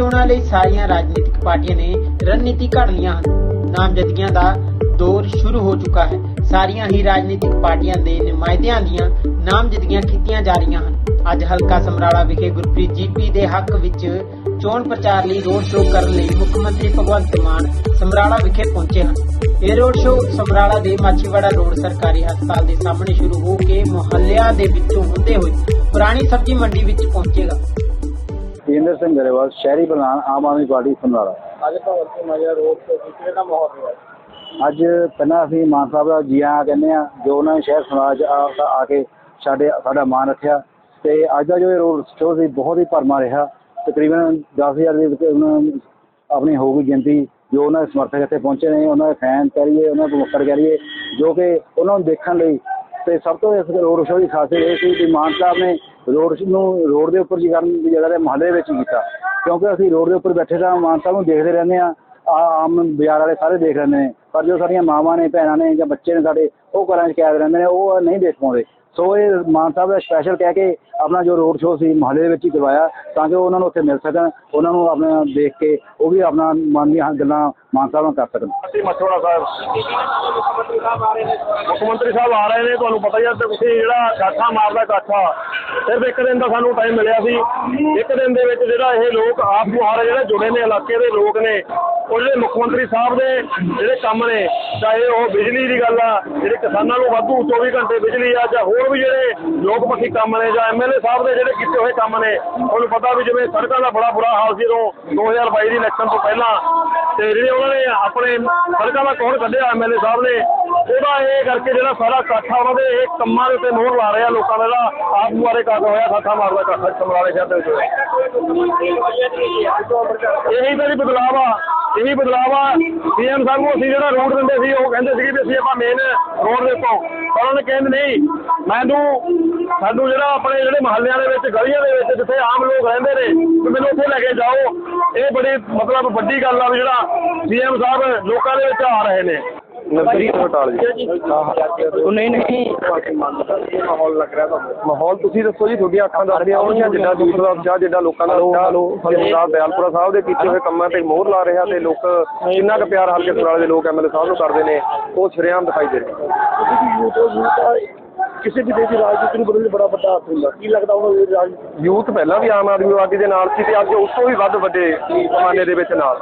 ਚੋਣਾਂ ਲਈ ਸਾਰੀਆਂ ਰਾਜਨੀਤਿਕ ਪਾਰਟੀਆਂ ਨੇ ਰਣਨੀਤੀ ਘੜ ਲਈਆਂ ਹਨ। ਨਾਮਜ਼ਦਗੀਆਂ ਦਾ ਦੌਰ ਸ਼ੁਰੂ ਹੋ ਚੁੱਕਾ ਹੈ। ਸਾਰੀਆਂ ਹੀ ਰਾਜਨੀਤਿਕ ਪਾਰਟੀਆਂ ਦੇ ਨੁਮਾਇੰਦਿਆਂ ਦੀਆਂ ਨਾਮਜ਼ਦਗੀਆਂ ਕੀਤੀਆਂ ਜਾ ਰਹੀਆਂ ਹਨ। ਅੱਜ ਹਲਕਾ ਸਮਰਾਲਾ ਵਿਖੇ ਗੁਰਪ੍ਰੀਤ ਜੀਪੀ ਦੇ ਹੱਕ ਵਿੱਚ ਚੋਣ ਪ੍ਰਚਾਰ ਲਈ ਰੋਡ ਸ਼ੋਅ ਕਰਨ ਲਈ ਮੁੱਖ ਮੰਤਰੀ ਭਗਵੰਤ ਮਾਨ ਸਮਰਾਲਾ ਵਿਖੇ ਪਹੁੰਚੇ ਹਨ। ਇਹ ਰੋਡ ਸ਼ੋਅ ਸਮਰਾਲਾ ਦੇ ਮਾਛੀਵਾੜਾ ਰੋਡ ਸਰਕਾਰੀ ਹਸਪਤਾਲ ਦੇ ਸਾਹਮਣੇ ਸ਼ੁਰੂ ਹੋ ਕੇ ਮੁਹੱਲਿਆਂ ਦੇ ਵਿੱਚੋਂ ਹੁੰਦੇ ਹੋਏ ਪੁਰਾਣੀ ਸਬਜ਼ੀ ਮੰਡੀ ਵਿੱਚ ਪਹੁੰਚੇਗਾ। ਸਿੰਘ ਗਰੇਵਾਲ ਸ਼ਹਿਰੀ ਪ੍ਰਧਾਨ ਆਮ ਆਦਮੀ ਪਾਰਟੀ ਸਮਰਾਲਾ ਅੱਜ ਭਗਤ ਸਿੰਘ ਮਾਜਰਾ ਰੋਡ ਤੇ ਕਿਹੜੇ ਦਾ ਮਾਹੌਲ ਰਿਹਾ? ਅੱਜ ਪਹਿਲਾਂ ਅਸੀਂ ਮਾਨ ਸਾਹਿਬ ਦਾ ਜੀ ਆਇਆਂ ਕਹਿੰਦੇ ਆ ਜੋ ਉਹਨਾਂ ਨੇ ਸ਼ਹਿਰ ਸਮਾਜ ਆ ਆ ਕੇ ਸਾਡੇ ਸਾਡਾ ਮਾਨ ਰੱਖਿਆ। ਤੇ ਅੱਜ ਦਾ ਜੋ ਇਹ ਰੋਡ ਸ਼ੋਅ ਸੀ ਬਹੁਤ ਹੀ ਭਰਮਾ ਰਿਹਾ। ਤਕਰੀਬਨ 10000 ਦੇ ਵਿੱਚ ਆਪਣੀ ਹੋ ਗਈ ਗਿਣਤੀ ਜੋ ਉਹਨਾਂ ਦੇ ਸਮਰਥਕ ਇੱਥੇ ਪਹੁੰਚੇ ਨੇ ਉਹਨਾਂ ਦੇ ਫੈਨ ਲਈਏ ਉਹਨਾਂ ਦੇ ਮੁੱਕਰ ਕਹਿ ਲਈਏ ਜੋ ਕਿ ਉਹਨਾਂ ਨੂੰ ਦੇਖਣ ਲਈ ਤੇ ਸਭ ਤੋਂ ਇਸ ਰੋਡ ਸ਼ੋਅ ਦੀ ਖਾਸੀਅਤ ਇਹ ਸੀ ਕਿ ਮਾਨ ਸਾਹਿਬ ਨੇ ਰੋਡ ਨੂੰ, ਰੋਡ ਦੇ ਉੱਪਰ ਜੀ ਕਰਨ ਦੀ ਜਗ੍ਹਾ ਤੇ ਮਹੱਲੇ ਵਿੱਚ ਕੀਤਾ। ਕਿਉਂਕਿ ਅਸੀਂ ਰੋਡ ਦੇ ਉੱਪਰ ਬੈਠੇ ਤਾਂ ਮਾਨ ਸਾਹਿਬ ਨੂੰ ਦੇਖਦੇ ਰਹਿੰਦੇ ਆ ਆਮ ਬਾਜ਼ਾਰ ਵਾਲੇ ਸਾਰੇ ਦੇਖ ਲੈਂਦੇ ਨੇ। ਪਰ ਜੋ ਸਾਡੀਆਂ ਮਾਵਾਂ ਨੇ, ਭੈਣਾਂ ਨੇ ਜਾਂ ਬੱਚੇ ਨੇ ਸਾਡੇ, ਉਹ ਘਰਾਂ 'ਚ ਕੈਦ ਰਹਿੰਦੇ ਨੇ, ਉਹ ਨਹੀਂ ਦੇਖ ਪਾਉਂਦੇ। ਸੋ ਇਹ ਮਾਨ ਸਾਹਿਬ ਦਾ ਸਪੈਸ਼ਲ ਕਹਿ ਕੇ ਆਪਣਾ ਜੋ ਰੋਡ ਸ਼ੋਅ ਸੀ ਮਹੱਲੇ ਦੇ ਵਿੱਚ ਹੀ ਕਰਵਾਇਆ ਤਾਂ ਕਿ ਉਹਨਾਂ ਨੂੰ ਉੱਥੇ ਮਿਲ ਸਕਣ, ਉਹਨਾਂ ਨੂੰ ਆਪਣਾ ਦੇਖ ਕੇ ਉਹ ਵੀ ਆਪਣਾ ਮਨ ਦੀਆਂ ਗੱਲਾਂ ਮਾਨ ਸਾਹਿਬ ਨਾਲ ਕਰ ਸਕਣ। ਅਸੀਂ ਮਥੁਰਾ ਸਾਹਿਬ। ਮੁੱਖ ਮੰਤਰੀ ਸਾਹਿਬ ਆ ਰਹੇ ਨੇ, ਤੁਹਾਨੂੰ ਪਤਾ ਹੀ ਹੈ ਤੁਸੀਂ ਜਿਹੜਾ ਕਾਠਾ ਮਾਰਦਾ ਕਾਠਾ ਸਿਰਫ ਇੱਕ ਦਿਨ ਦਾ ਸਾਨੂੰ ਟਾਈਮ ਮਿਲਿਆ ਸੀ। ਇੱਕ ਦਿਨ ਦੇ ਵਿੱਚ ਜਿਹੜਾ ਇਹ ਲੋਕ ਆਪ ਮੁਹਾਰੇ ਜਿਹੜੇ ਜੁੜੇ ਨੇ, ਇਲਾਕੇ ਦੇ ਲੋਕ ਨੇ, ਉਹ ਜਿਹੜੇ ਮੁੱਖ ਮੰਤਰੀ ਸਾਹਿਬ ਦੇ ਜਿਹੜੇ ਕੰਮ ਨੇ, ਚਾਹੇ ਉਹ ਬਿਜਲੀ ਦੀ ਗੱਲ ਆ, ਜਿਹੜੇ ਕਿਸਾਨਾਂ ਨੂੰ ਵਾਧੂ 24 ਘੰਟੇ ਬਿਜਲੀ ਆ, ਜਾਂ ਹੋਰ ਵੀ ਜਿਹੜੇ ਲੋਕ ਪੱਖੀ ਕੰਮ ਨੇ ਜਾਂ ਐਮਐਲਏ ਸਾਹਿਬ ਦੇ ਜਿਹੜੇ ਕੀਤੇ ਹੋਏ ਕੰਮ ਨੇ ਤੁਹਾਨੂੰ ਪਤਾ ਵੀ ਜਿਵੇਂ ਸੜਕਾਂ ਦਾ ਬੜਾ ਬੁਰਾ ਹਾਲ ਸੀ ਜਦੋਂ 2022 ਦੀ ਇਲੈਕਸ਼ਨ ਤੋਂ ਪਹਿਲਾਂ। ਤੇ ਜਿਹੜੇ ਉਹਨਾਂ ਨੇ ਆਪਣੇ ਸੜਕਾਂ ਦਾ ਕੌਣ ਕੱਢਿਆ ਐਮਐਲਏ ਸਾਹਿਬ ਨੇ, ਉਹਦਾ ਇਹ ਕਰਕੇ ਜਿਹੜਾ ਸਾਰਾ ਇਕੱਠਾ ਉਹਨਾਂ ਦੇ ਇਹ ਕੰਮਾਂ ਦੇ ਉੱਤੇ ਮੋਹਰ ਲਾ ਰਿਹਾ ਲੋਕਾਂ ਦਾ, ਜਿਹੜਾ ਆਪ ਮੁਆਰੇ ਕੱਟ ਹੋਇਆ ਖਾਖਾ ਮਾਰਦਾ ਕੱਠਾ ਸਮਰਾਲੇ ਸ਼ਹਿਰ ਦੇ ਵਿੱਚ। ਇਹੀ ਤਾਂ ਜੀ ਬਦਲਾਵ ਆ। ਇਹੀ ਬਦਲਾਵ ਆ। ਸੀਐਮ ਸਾਹਿਬ ਨੂੰ ਅਸੀਂ ਜਿਹੜਾ ਰੋਡ ਦਿੰਦੇ ਸੀ, ਉਹ ਕਹਿੰਦੇ ਸੀਗੇ ਵੀ ਅਸੀਂ ਆਪਾਂ ਮੇਨ ਰੋਡ ਦੇ ਉੱਤੋਂ। ਪਰ ਨੇ ਕਹਿੰਦੇ ਨਹੀਂ, ਮੈਨੂੰ ਸਾਨੂੰ ਜਿਹੜਾ ਆਪਣੇ ਜਿਹੜੇ ਮਹੱਲਿਆਂ ਦੇ ਵਿੱਚ, ਗਲੀਆਂ ਦੇ ਵਿੱਚ ਜਿੱਥੇ ਆਮ ਲੋਕ ਰਹਿੰਦੇ ਨੇ, ਵੀ ਮੈਨੂੰ ਉੱਥੇ ਲੈ ਕੇ ਜਾਓ। ਇਹ ਬੜੀ ਮਤਲਬ ਵੱਡੀ ਗੱਲ ਆ ਵੀ ਜਿਹੜਾ ਸੀਐਮ ਸਾਹਿਬ ਲੋਕਾਂ ਦੇ ਵਿੱਚ ਆ ਰਹੇ ਨੇ। ਨਰਸਰੀ ਹਸਪਤਾਲ ਜੀ। ਉਹ ਨਹੀਂ ਨਹੀਂ। ਮਾਹੌਲ ਲੱਗ ਰਿਹਾ ਤੁਹਾਨੂੰ ਮਾਹੌਲ ਤੁਸੀਂ ਦੱਸੋ ਜੀ ਤੁਹਾਡੀਆਂ ਅੱਖਾਂ ਦੱਸਦੀਆਂ ਹੋਣਗੀਆਂ ਜਿੱਦਾਂ ਦੂਸਰਾ ਦਾ ਉਤਸ਼ਾਹ ਜਿੱਦਾਂ ਲੋਕਾਂ ਦਾ ਉਤਸ਼ਾਹ ਸਰਦਾਰ ਦਿਆਲਪੁਰਾ ਸਾਹਿਬ ਦੇ ਕੀਤੇ ਹੋਏ ਕੰਮਾਂ ਤੇ ਮੋਹਰ ਲਾ ਰਿਹਾ ਤੇ ਲੋਕ ਕਿੰਨਾ ਕੁ ਪਿਆਰ ਹਲਕੇ ਸਮਰਾਲੇ ਦੇ ਲੋਕ ਐਮਐਲਏ ਸਾਹਿਬ ਨੂੰ ਕਰਦੇ ਨੇ ਉਹ ਸ਼ਰੇਆਮ ਦਿਖਾਈ ਦੇ ਰਿਹਾ ਕਿਸੇ ਵੀ ਦੇਸ਼ ਦੀ ਰਾਜਨੀਤੀ ਨੂੰ ਬਦਲਣ ਬੜਾ ਵੱਡਾ ਹੱਥ ਹੁੰਦਾ। ਕੀ ਲੱਗਦਾ ਉਹਨਾਂ ਦੇ ਰਾਜ ਯੂਥ ਪਹਿਲਾਂ ਵੀ ਆਮ ਆਦਮੀ ਪਾਰਟੀ ਦੇ ਨਾਲ ਸੀ ਤੇ ਅੱਜ ਉਸ ਤੋਂ ਵੀ ਵੱਧ ਵੱਡੇ ਪੈਮਾਨੇ ਦੇ ਵਿੱਚ ਨਾਲ।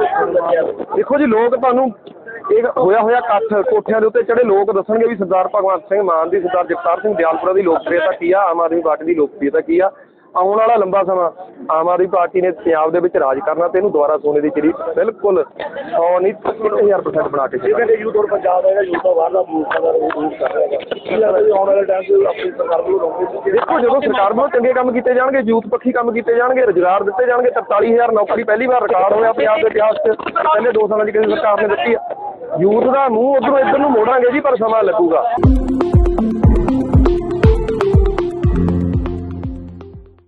ਦੇਖੋ ਜੀ, ਲੋਕ ਤੁਹਾਨੂੰ ਇਹ ਹੋਇਆ ਹੋਇਆ ਇਕੱਠ ਕੋਠਿਆਂ ਦੇ ਉੱਤੇ ਚੜੇ ਲੋਕ ਦੱਸਣਗੇ ਵੀ ਸਰਦਾਰ ਭਗਵੰਤ ਸਿੰਘ ਮਾਨ ਦੀ, ਸਰਦਾਰ ਜਗਤਾਰ ਸਿੰਘ ਦਿਆਲਪੁਰਾ ਦੀ ਲੋਕਪ੍ਰਿਯਤਾ ਕੀ ਆ, ਆਮ ਆਦਮੀ ਪਾਰਟੀ ਦੀ ਲੋਕਪ੍ਰਿਯਤਾ ਕੀ ਆ। ਆਉਣ ਵਾਲਾ ਲੰਬਾ ਸਮਾਂ ਆਮ ਆਦਮੀ ਪਾਰਟੀ ਨੇ ਪੰਜਾਬ ਦੇ ਵਿੱਚ ਰਾਜ ਕਰਨਾ ਤੇ ਇਹਨੂੰ ਦੁਬਾਰਾ ਸੋਨੇ ਦੀ ਚਿੜੀ ਬਿਲਕੁਲ 100 ਨਹੀਂ 1000% ਬਣਾ ਕੇ ਇਹ ਕਹਿੰਦੇ ਯੂਥ ਔਰ ਪੰਜਾਬ ਦਾ ਜਿਹੜਾ ਯੂਥ ਆ ਬਾਹਰ ਦਾ ਦਾ ਰੂਪ ਕਰ ਰਿਹਾ ਹੈਗਾ। ਕੀ ਲੱਗਦਾ ਜੀ ਆਉਣ ਵਾਲੇ ਟਾਈਮ 'ਚ ਆਪਣੀ ਸਰਕਾਰ ਵੱਲੋਂ ਨੌਕਰੀ ਦੇਖੋ ਜਦੋਂ ਸਰਕਾਰ ਵੱਲੋਂ ਚੰਗੇ ਕੰਮ ਕੀਤੇ ਜਾਣਗੇ ਯੂਥ ਪੱਖੀ ਕੰਮ ਕੀਤੇ ਜਾਣਗੇ ਰੁਜ਼ਗਾਰ ਦਿੱਤੇ ਜਾਣਗੇ 43000 ਨੌਕਰੀ ਪਹਿਲੀ ਵਾਰ ਰਿਕਾਰਡ ਹੋਇਆ ਪੰਜਾਬ ਦੇ ਇਤਿਹਾਸ 'ਚ ਪਹਿਲੇ 2 ਸਾਲਾਂ 'ਚ ਕਿਸੇ ਸਰਕਾਰ ਨੇ ਦਿੱਤੀ ਆ। ਯੂਥ ਦਾ ਮੂੰਹ ਉਧਰੋਂ ਇੱਧਰ ਨੂੰ ਮੋੜਾਂਗੇ ਜੀ ਪਰ ਸਮਾਂ ਲੱਗੂਗਾ।